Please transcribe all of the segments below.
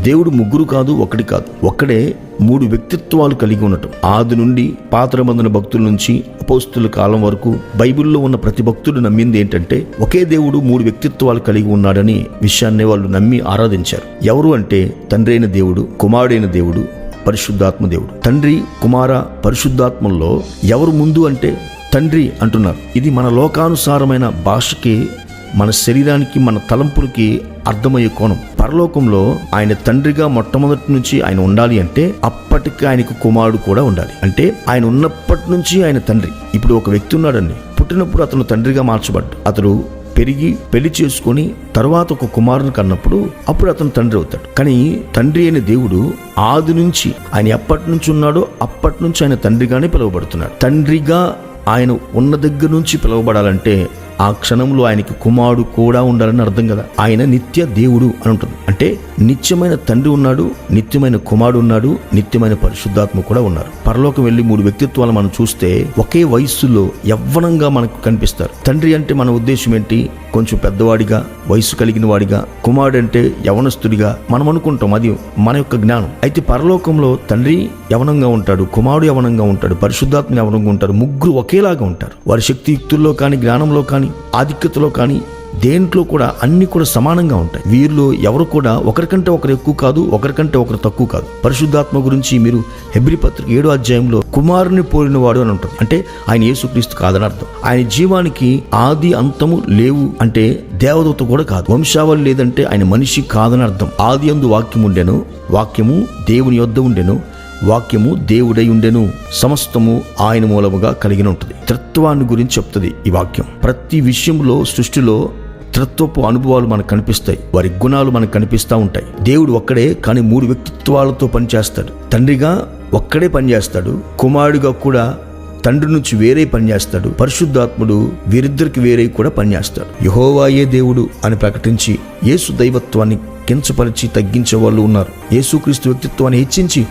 దేవుడు ముగ్గురు కాదు ఒకటి కాదు. ఒక్కడే మూడు వ్యక్తిత్వాలు కలిగి ఉండటం. ఆది నుండి పాత్ర మందిన భక్తుల నుంచి అపోస్తుల కాలం వరకు బైబిల్లో ఉన్న ప్రతి భక్తుడు నమ్మింది ఏంటంటే ఒకే దేవుడు మూడు వ్యక్తిత్వాలు కలిగి ఉన్నాడని విషయాన్ని వాళ్ళు నమ్మి ఆరాధించారు. ఎవరు అంటే తండ్రైన దేవుడు కుమారుడైన దేవుడు పరిశుద్ధాత్మ దేవుడు. తండ్రి కుమార పరిశుద్ధాత్మల్లో ఎవరు ముందు అంటే తండ్రి అంటున్నారు. ఇది మన లోకానుసారమైన భాషకి మన శరీరానికి మన తలంపులకి అర్థమయ్యే కోణం. పరలోకంలో ఆయన తండ్రిగా మొట్టమొదటి నుంచి ఆయన ఉండాలి అంటే అప్పటికి ఆయనకు కుమారుడు కూడా ఉండాలి. అంటే ఆయన ఉన్నప్పటి నుంచి ఆయన తండ్రి. ఇప్పుడు ఒక వ్యక్తి ఉన్నాడండి. పుట్టినప్పుడు అతను తండ్రిగా మార్చబడ్డు అతడు పెరిగి పెళ్ళి చేసుకొని తర్వాత ఒక కుమారుని కన్నప్పుడు అప్పుడు అతను తండ్రి అవుతాడు. కానీ తండ్రి అయిన దేవుడు ఆది నుంచి ఆయన ఎప్పటి నుంచి ఉన్నాడో అప్పటి నుంచి ఆయన తండ్రిగానే పిలువబడుతున్నాడు. తండ్రిగా ఆయన ఉన్న దగ్గర నుంచి పిలువబడాలంటే ఆ క్షణంలో ఆయనకి కుమారుడు కూడా ఉండాలని అర్థం కదా. ఆయన నిత్య దేవుడు అని ఉంటుంది. అంటే నిత్యమైన తండ్రి ఉన్నాడు నిత్యమైన కుమారుడు ఉన్నాడు నిత్యమైన పరిశుద్ధాత్మ కూడా ఉన్నారు. పరలోకం వెళ్ళి మూడు వ్యక్తిత్వాలు మనం చూస్తే ఒకే వయస్సులో యవ్వనంగా మనకు కనిపిస్తారు. తండ్రి అంటే మన ఉద్దేశం ఏంటి? కొంచెం పెద్దవాడిగా వయసు కలిగిన వాడిగా కుమారుడంటే యవనస్తుడిగా మనం అనుకుంటాం అది మన యొక్క జ్ఞానం. అయితే పరలోకంలో తండ్రి యవనంగా ఉంటాడు కుమారుడు యవనంగా ఉంటాడు పరిశుద్ధాత్మ యవనంగా ఉంటారు ముగ్గురు ఒకేలాగా ఉంటారు. వారి శక్తియుక్తుల్లో కానీ జ్ఞానంలో కానీ ఆధిక్యతలో కానీ దేంట్లో కూడా అన్ని కూడా సమానంగా ఉంటాయి. వీరిలో ఎవరు కూడా ఒకరికంటే ఒకరు ఎక్కువ కాదు ఒకరికంటే ఒకరు తక్కువ కాదు. పరిశుద్ధాత్మ గురించి మీరు హెబ్రి పత్రిక ఏడో అధ్యాయంలో కుమారుని పోలినవాడు అని ఉంటుంది. అంటే ఆయన యేసుక్రీస్తు కాదని అర్థం. ఆయన జీవానికి ఆది అంతము లేవు అంటే దేవదూత కూడా కాదు. వంశావళి లేదంటే ఆయన మనిషి కాదని అర్థం. ఆది అందు వాక్యం ఉండెను వాక్యము దేవుని యొద్ద ఉండెను వాక్యము దేవుడై ఉండెను. సమస్తము ఆయన మూలముగా కలిగిన ఉంటుంది. త్రిత్వాన్ని గురించి చెప్తుంది ఈ వాక్యం. ప్రతి విషయంలో సృష్టిలో త్రిత్వపు అనుభవాలు మనకు కనిపిస్తాయి. వారి గుణాలు మనకు కనిపిస్తూ ఉంటాయి. దేవుడు ఒక్కడే కానీ మూడు వ్యక్తిత్వాలతో పనిచేస్తాడు. తండ్రిగా ఒక్కడే పనిచేస్తాడు. కుమారుడిగా కూడా తండ్రి నుంచి వేరే పనిచేస్తాడు. పరిశుద్ధాత్ముడు వీరిద్దరికి వేరే కూడా పనిచేస్తాడు. యహోవాయే దేవుడు అని ప్రకటించి యేసు దైవత్వాన్ని కించపరిచి తగ్గించే వాళ్ళు ఉన్నారు. యేసుక్రీస్తు వ్యక్తిత్వాన్ని హెచ్చించి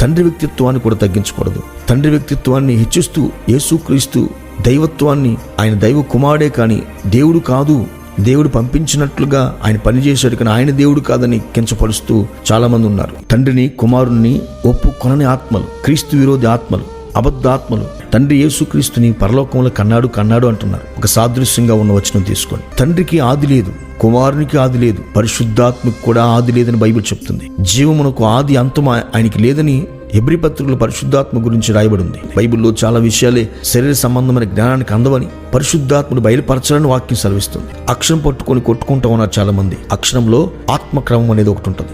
తండ్రి వ్యక్తిత్వాన్ని కూడా తగ్గించకూడదు. తండ్రి వ్యక్తిత్వాన్ని హెచ్చిస్తూ యేసుక్రీస్తు దైవత్వాన్ని ఆయన దైవ కుమారుడే కానీ దేవుడు కాదు దేవుడు పంపించినట్లుగా ఆయన పనిచేశాడు కానీ ఆయన దేవుడు కాదని కించపరుస్తూ చాలామంది ఉన్నారు. తండ్రిని కుమారుణ్ణి ఒప్పుకొనని ఆత్మలు క్రీస్తు విరోధి ఆత్మలు అబద్ధాత్మలు. తండ్రి యేసుక్రీస్తుని పరలోకంలో కన్నాడు కన్నాడు అంటున్నారు. ఒక సాదృశ్యంగా ఉన్న వచనం తీసుకోండి. తండ్రికి ఆది లేదు కుమారునికి ఆది లేదు పరిశుద్ధాత్మకు కూడా ఆది లేదని బైబిల్ చెప్తుంది. జీవమునకు ఆది అంతం ఆయనకి లేదని ఎబ్రి పత్రికలు పరిశుద్ధాత్మ గురించి రాయబడి ఉంది బైబిల్లో చాలా విషయాలే శరీర సంబంధమైన జ్ఞానానికి అందవని పరిశుద్ధాత్మను బయలుపరచాలని వాక్యం సెలవిస్తుంది. అక్షరం పట్టుకొని కొట్టుకుంటా ఉన్నారు చాలా మంది అక్షరంలో ఆత్మక్రమం అనేది ఒకటి ఉంటుంది.